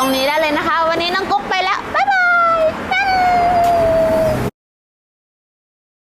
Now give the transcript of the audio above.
ตรงนี้ได้เลยนะคะ วันนี้น้องกุ๊กไป